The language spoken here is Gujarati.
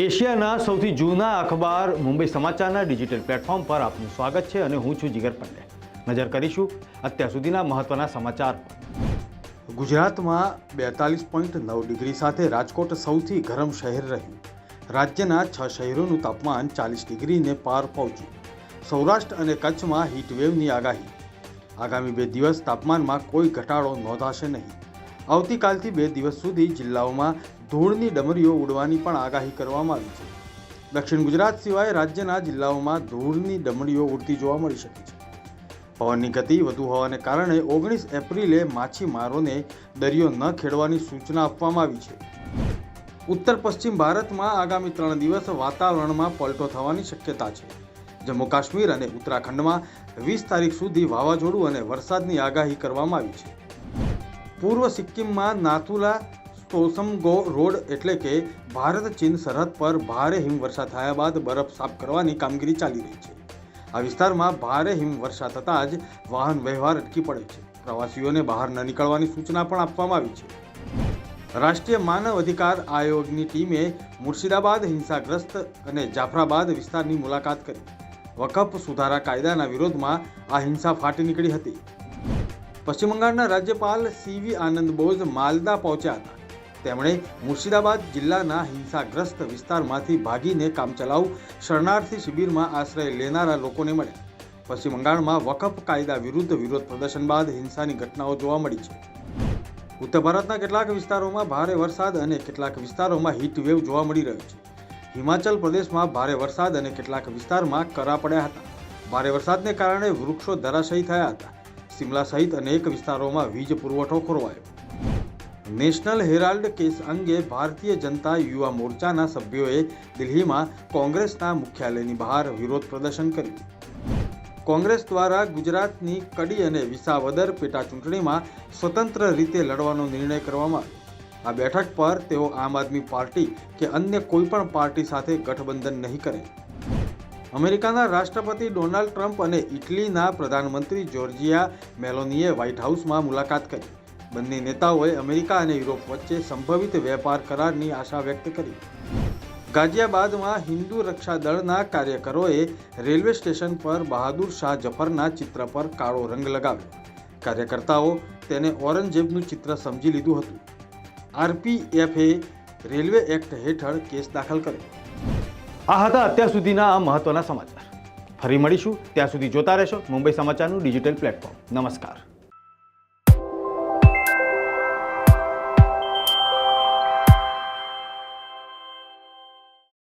એશિયાના સૌથી જૂના અખબાર મુંબઈ સમાચારના ડિજિટલ પ્લેટફોર્મ પર આપનું સ્વાગત છે અને હું છું જીગર પંડે નજર કરીશું અત્યાર સુધીના મહત્વના સમાચાર ગુજરાતમાં બેતાલીસ પોઈન્ટ નવ ડિગ્રી સાથે રાજકોટ સૌથી ગરમ શહેર રહ્યું. રાજ્યના છ શહેરોનું તાપમાન ચાલીસ ડિગ્રીને પાર પહોંચ્યું. સૌરાષ્ટ્ર અને કચ્છમાં હીટવેવની આગાહી. આગામી બે દિવસ તાપમાનમાં કોઈ ઘટાડો નોંધાશે નહીં. આવતીકાલથી બે દિવસ સુધી જિલ્લાઓમાં ધૂળની ડમરીઓ ઉડવાની પણ આગાહી કરવામાં આવી છે. દક્ષિણ ગુજરાત સિવાય રાજ્યના જિલ્લાઓમાં ધૂળની ડમરીઓ ઉડતી જોવા મળી શકે છે. પવનની ગતિ વધુ હોવાને કારણે ઓગણીસ એપ્રિલે માછીમારોને દરિયો ન ખેડવાની સૂચના આપવામાં આવી છે. ઉત્તર પશ્ચિમ ભારતમાં આગામી ત્રણ દિવસ વાતાવરણમાં પલટો થવાની શક્યતા છે. જમ્મુ કાશ્મીર અને ઉત્તરાખંડમાં વીસ તારીખ સુધી વાવાઝોડું અને વરસાદની આગાહી કરવામાં આવી છે. પૂર્વ સિક્કિમમાં નાથુલા સ્ટોસમગો રોડ એટલે કે ભારત ચીન સરહદ પર ભારે હિમવર્ષા થયા બાદ બરફ સાફ કરવાની કામગીરી ચાલી રહી છે. આ વિસ્તારમાં ભારે હિમવર્ષા થતાં જ વાહન વ્યવહાર અટકી પડે છે. પ્રવાસીઓને બહાર ન નીકળવાની સૂચના પણ આપવામાં આવી છે. રાષ્ટ્રીય માનવ અધિકાર આયોગની ટીમે મુર્શિદાબાદ હિંસાગ્રસ્ત અને જાફરાબાદ વિસ્તારની મુલાકાત કરી. વકફ સુધારા કાયદાના વિરોધમાં આ હિંસા ફાટી નીકળી હતી. પશ્ચિમ બંગાળના રાજ્યપાલ સીવી આનંદ બોઝ માલદા પહોંચ્યા હતા. તેમણે મુર્શિદાબાદ જિલ્લાના હિંસાગ્રસ્ત વિસ્તારમાંથી ભાગીને કામચલાઉ શરણાર્થી શિબિરમાં આશ્રય લેનારા લોકોને મળ્યા. પશ્ચિમ બંગાળમાં વકફ કાયદા વિરુદ્ધ વિરોધ પ્રદર્શન બાદ હિંસાની ઘટનાઓ જોવા મળી છે. ઉત્તર ભારતના કેટલાક વિસ્તારોમાં ભારે વરસાદ અને કેટલાક વિસ્તારોમાં હીટવેવ જોવા મળી રહ્યો છે. હિમાચલ પ્રદેશમાં ભારે વરસાદ અને કેટલાક વિસ્તારમાં કરા પડ્યા હતા. ભારે વરસાદને કારણે વૃક્ષો ધરાશયી થયા હતા. સિમલા સહિત અનેક વિસ્તારોમાં વીજ પુરવઠો ખોરવાયો. નેશનલ હેરાલ્ડ કેસ અંગે ભારતીય જનતા યુવા મોરચાના સભ્યોએ દિલ્હીમાં કોંગ્રેસના મુખ્યાલયની બહાર વિરોધ પ્રદર્શન કર્યું. કોંગ્રેસ દ્વારા ગુજરાતની કડી અને વિસાવદર પેટા ચૂંટણીમાં સ્વતંત્ર રીતે લડવાનો નિર્ણય કરવામાં આ બેઠક પર તેઓ આમ આદમી પાર્ટી કે અન્ય કોઈ પણ પાર્ટી સાથે ગઠબંધન નહીં કરે. અમેરિકાના રાષ્ટ્રપતિ ડોનાલ્ડ ટ્રમ્પ અને ઇટલીના પ્રધાનમંત્રી જોર્જિયા મેલોનીએ વ્હાઇટ હાઉસમાં મુલાકાત કરી. બંને નેતાઓએ અમેરિકા અને યુરોપ વચ્ચે સંભવિત વેપાર કરારની આશા વ્યક્ત કરી. ગાઝિયાબાદમાં હિન્દુ રક્ષા દળના કાર્યકરોએ રેલવે સ્ટેશન પર બહાદુર શાહ જફરના ચિત્ર પર કાળો રંગ લગાવ્યો. કાર્યકર્તાઓ તેને ઔરંગઝેબનું ચિત્ર સમજી લીધું હતું. આરપીએફે રેલવે એક્ટ હેઠળ કેસ દાખલ કર્યો. આ હતા અત્યાર સુધીના આ મહત્વના સમાચાર. ફરી મળીશું. ત્યાં સુધી જોતા રહેશો મુંબઈ સમાચારનું ડિજિટલ પ્લેટફોર્મ. નમસ્કાર.